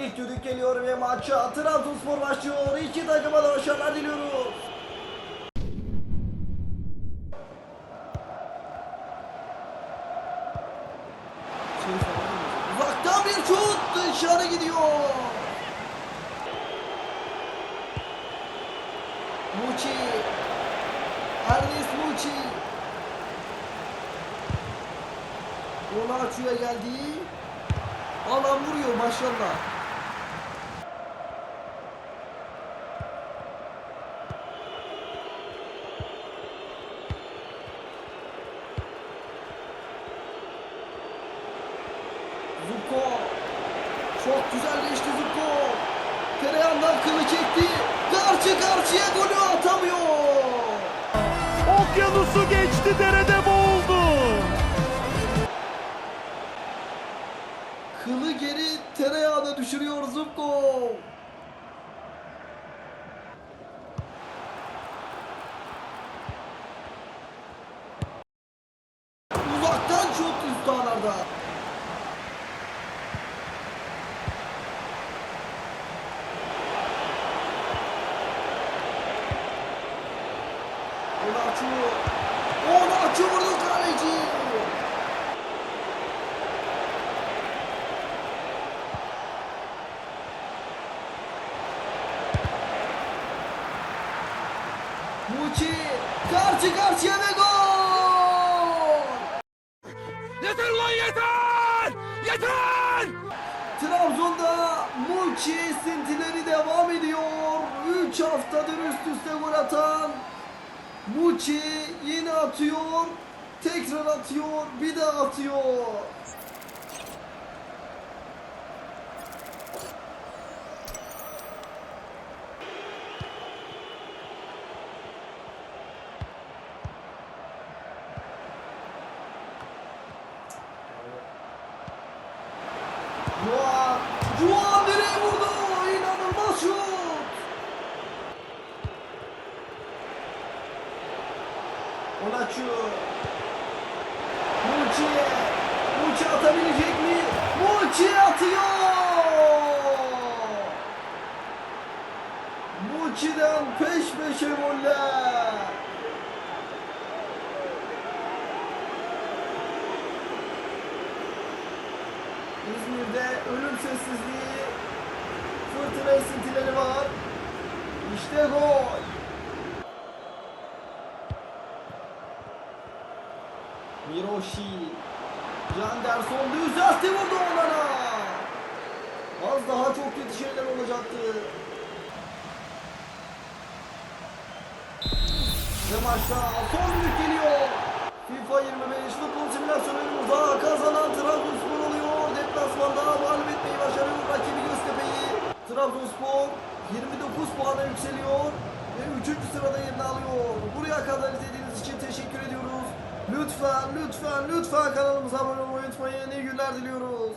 İlk düdük geliyor ve maça Trabzonspor başlıyor. İki takıma da başarılar diliyoruz. Uzaktan bir şut dışarı gidiyor. Muçi. Ernest Muçi. Onaçu'ya geldi. Alan vuruyor maşallah. Zuko. Çok güzelleşti Zuko. Tereyağından kılı çekti. Karşı karşıya golü atamıyor. Okyanusu geçti derede boğuldu. Kılı geri tereyağına düşürüyor Zuko. Uzaktan çok üst ağlarda. Onaçu. Onaçu vurdu kaleci. Muçi karşı karşıya ve gol! Yeter lan yeter! Yeter! Trabzon'da Muçi esintileri devam ediyor. 3 haftadır üst üste gol atan Muçi yine atıyor. Tekrar atıyor. Bir daha atıyor. Onaçu. Muçi. Muçi atabilecek mi? Muçi atıyor. Muçi'den peş peşe goller. İzmir'de ölüm sessizliği, fırtına esintileri var. İşte gol. Miroshi, Janderson düzeltti vurdu onlara. Az daha çok kötü şeyler olacaktı. Ve maçta son düdük geliyor. FIFA 25 futbol simülasyonumuzda kazanan Trabzonspor oluyor. Deplasmanda mağlup etmeyi başarıyor rakibi Göztepe'yi. Trabzonspor 29 puana yükseliyor ve 3. sırada yerini alıyor. Buraya kadar izlediğiniz için teşekkür ediyoruz. Lütfen, lütfen, lütfen kanalımıza abone olmayı unutmayın. İyi günler diliyoruz.